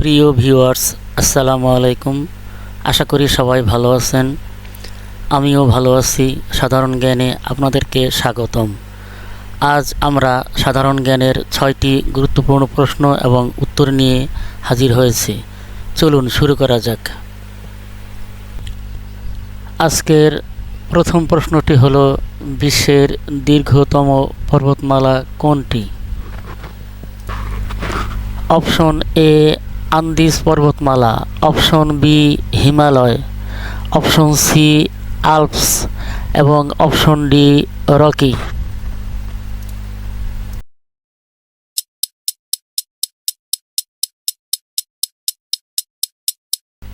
প্রিয় ভিউয়ার্স, আসসালামু আলাইকুম। আশা করি সবাই ভালো আছেন। আমিও ভালো আছি। সাধারণ জ্ঞানে আপনাদেরকে স্বাগতম। আজ আমরা সাধারণ জ্ঞানের ছয়টি গুরুত্বপূর্ণ প্রশ্ন এবং উত্তর নিয়ে হাজির হয়েছি। চলুন শুরু করা যাক। আজকের প্রথম প্রশ্নটি হলো, বিশ্বের দীর্ঘতম পর্বতমালা কোনটি? অপশন এ, আন্দিজ পর্বতমালা। Option B, Himalaya. Option C, Alps. এবং অপশন ডি, রকি।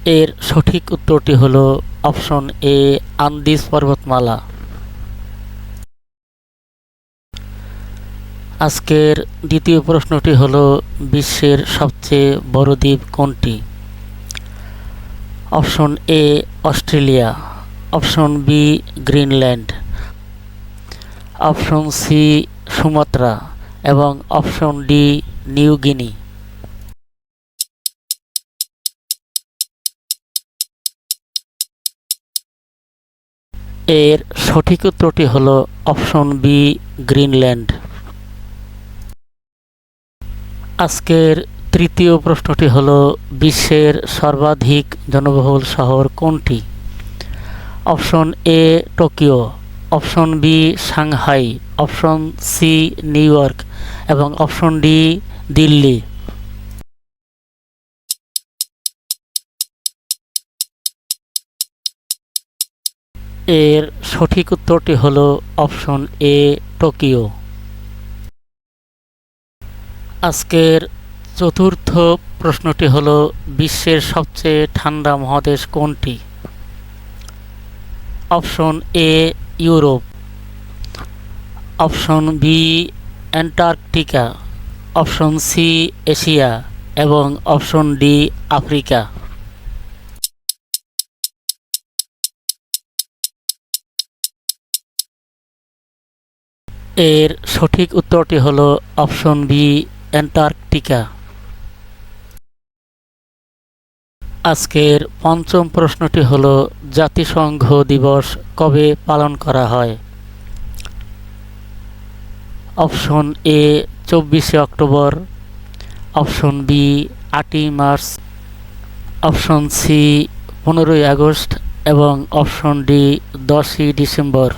এর সঠিক উত্তরটি হলো অপশন এ, আন্দিজ পর্বতমালা। আজকের দ্বিতীয় প্রশ্নটি হলো, বিশ্বের সবচেয়ে বড় দ্বীপ কোনটি? Option A, Australia. Option B, Greenland. Option C, Sumatra. এবং অপশন ডি, নিউ গিনি। এর সঠিক উত্তরটি হলো অপশন বি, গ্রিনল্যান্ড। আজকের তৃতীয় প্রশ্নটি হলো, বিশ্বের সর্বাধিক জনবহুল শহর কোনটি? Option A, Tokyo. Option B, Shanghai. Option C, New York. এবং অপশন ডি, দিল্লি। এর সঠিক উত্তরটি হলো অপশন এ, টোকিও। আজকের চতুর্থ প্রশ্নটি হলো, বিশ্বের সবচেয়ে ঠান্ডা মহাদেশ কোনটি? Option A, Europe. Option B, Antarctica. Option C, Asia. এবং অপশন ডি, আফ্রিকা। এর সঠিক উত্তরটি হলো অপশন বি, অ্যান্টার্কটিকা। আজকের পঞ্চম প্রশ্নটি হলো, জাতিসংঘ দিবস কবে পালন করা হয়? অপশন এ, চব্বিশে অক্টোবর। অপশন বি, আটই মার্চ। অপশন সি, পনেরোই আগস্ট। এবং অপশন ডি, দশই ডিসেম্বর।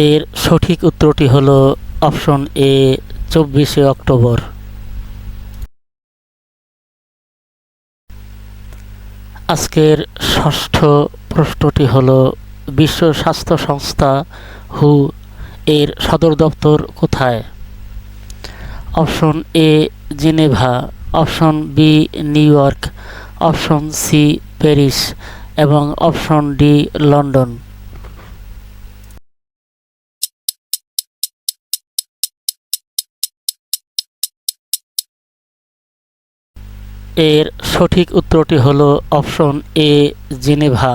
এর সঠিক উত্তরটি হলো অপশন এ, চব্বিশে অক্টোবর। আজকের ষষ্ঠ প্রশ্নটি হলো, বিশ্ব স্বাস্থ্য সংস্থা হু এর সদর দপ্তর কোথায়? Option A, Geneva. Option B, New York. Option C, Paris. এবং অপশন ডি, লন্ডন। এর সঠিক উত্তরটি হলো অপশন এ জেনেভা।